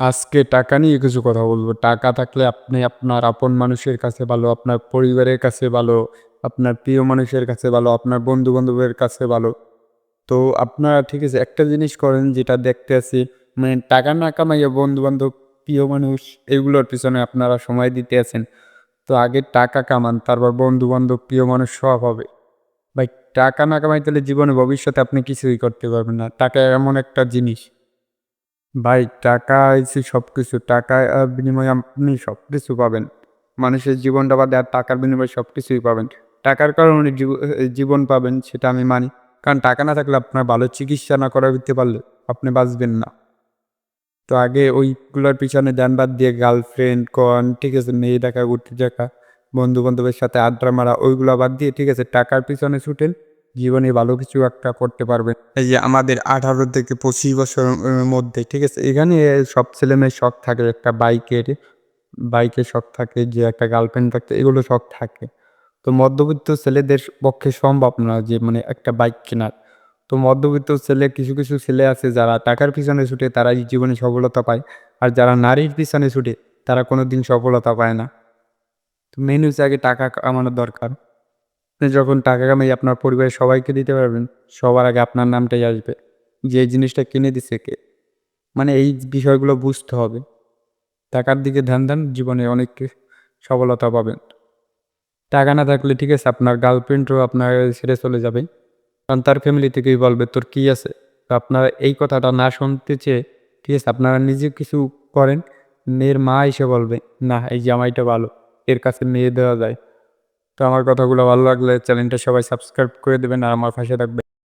আজকে টাকা নিয়ে কিছু কথা বলব। টাকা থাকলে আপনি আপনার আপন মানুষের কাছে ভালো, আপনার পরিবারের কাছে ভালো, আপনার প্রিয় মানুষের কাছে ভালো, আপনার বন্ধু বান্ধবের কাছে ভালো। তো আপনারা ঠিক আছে, একটা জিনিস করেন যেটা দেখতে আছি মানে টাকা না কামাইয়া বন্ধু বান্ধব প্রিয় মানুষ, এগুলোর পিছনে আপনারা সময় দিতে আছেন। তো আগে টাকা কামান, তারপর বন্ধু বান্ধব প্রিয় মানুষ সব হবে। ভাই, টাকা না কামাই তাহলে জীবনে ভবিষ্যতে আপনি কিছুই করতে পারবেন না। টাকা এমন একটা জিনিস। ভাই, টাকা হচ্ছে সব কিছু টাকার বিনিময়ে আপনি সব কিছু পাবেন। মানুষের জীবনটা বাদে আর টাকার বিনিময়ে সব কিছুই পাবেন। টাকার কারণে জীব- জীবন পাবেন সেটা আমি মানি। কারণ টাকা না থাকলে আপনার ভালো চিকিৎসা না করা দিতে পারলে আপনি বাঁচবেন না। তো আগে ওইগুলোর পিছনে দেন বাদ দিয়ে গার্লফ্রেন্ড কন ঠিক আছে, মেয়ে দেখা, ঘুরতে দেখা বন্ধু বান্ধবের সাথে আড্ডা মারা, ওইগুলো বাদ দিয়ে ঠিক আছে, টাকার পিছনে ছুটেন। জীবনে ভালো কিছু একটা করতে পারবে এই যে আমাদের আঠারো থেকে পঁচিশ বছরের মধ্যে, ঠিক আছে? এখানে সব ছেলে মেয়ের শখ থাকে, একটা বাইকের বাইকের শখ থাকে, যে একটা গার্লফ্রেন্ড থাকতে, এগুলো শখ থাকে। তো মধ্যবিত্ত ছেলেদের পক্ষে সম্ভব না যে মানে একটা বাইক কেনার। তো মধ্যবিত্ত ছেলে, কিছু কিছু ছেলে আছে যারা টাকার পিছনে ছুটে তারা জীবনে সফলতা পায়, আর যারা নারীর পিছনে ছুটে তারা কোনো দিন সফলতা পায় না। তো মেন হচ্ছে আগে টাকা কামানোর দরকার। আপনি যখন টাকা কামাই আপনার পরিবারের সবাইকে দিতে পারবেন, সবার আগে আপনার নামটাই আসবে। যে জিনিসটা কিনে দিছে কে? মানে এই বিষয়গুলো বুঝতে হবে। টাকার দিকে ধ্যান দেন, জীবনে অনেক সফলতা পাবেন। টাকা না থাকলে ঠিক আছে, আপনার গার্লফ্রেন্ডও আপনার ছেড়ে চলে যাবে। কারণ তার ফ্যামিলি থেকেই বলবে, তোর কী আছে? তো আপনারা এই কথাটা না শুনতে চেয়ে, ঠিক আছে, আপনারা নিজে কিছু করেন। মেয়ের মা এসে বলবে, না, এই জামাইটা ভালো। এর কাছে মেয়ে দেওয়া যায়। তো আমার কথাগুলো ভালো লাগলে চ্যানেলটা সবাই সাবস্ক্রাইব করে দেবেন আর আমার পাশে থাকবে